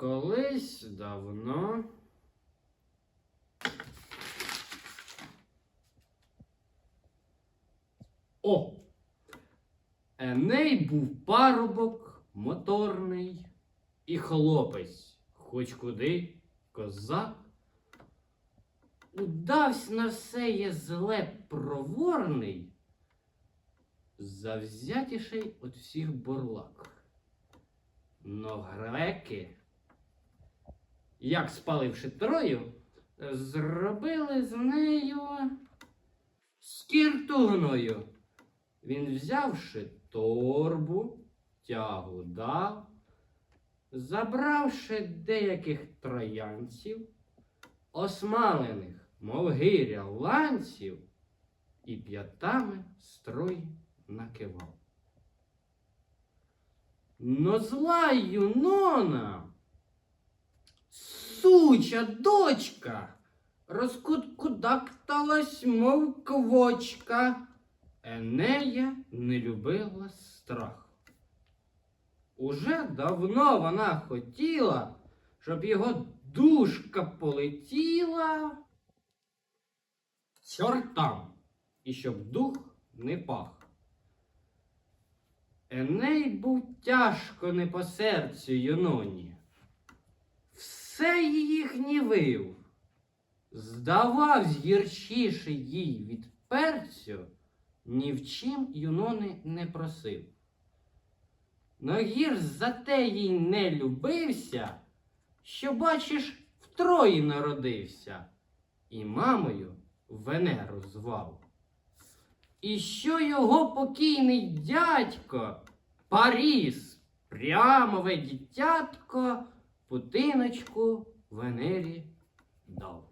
Колись давно. О! Еней був парубок, моторний і хлопець, хоч куди козак. Удавсь на все є зле проворний, завзятіший от всіх бурлак. Но греки, як спаливши Трою, зробили з нею скіртуною. Він взявши торбу, тягу дав, забравши деяких троянців, осмалених, мов гиря ланців, і п'ятами строй накивав. Но зла юнона, суча дочка, розкуткудакталась, мов квочка. Енея не любила страх. Уже давно вона хотіла, щоб його душка полетіла чортам, і щоб дух не пах. Еней був тяжко не по серцю юноні. Все її гнівив, здававсь гірчіший їй від перцю, ні в чим юнони не просив. Но гір за те їй не любився, що, бачиш, втрої народився, і мамою Венеру звав. І що його покійний дядько Паріс, прямове дитятко, путиночку Венері дав.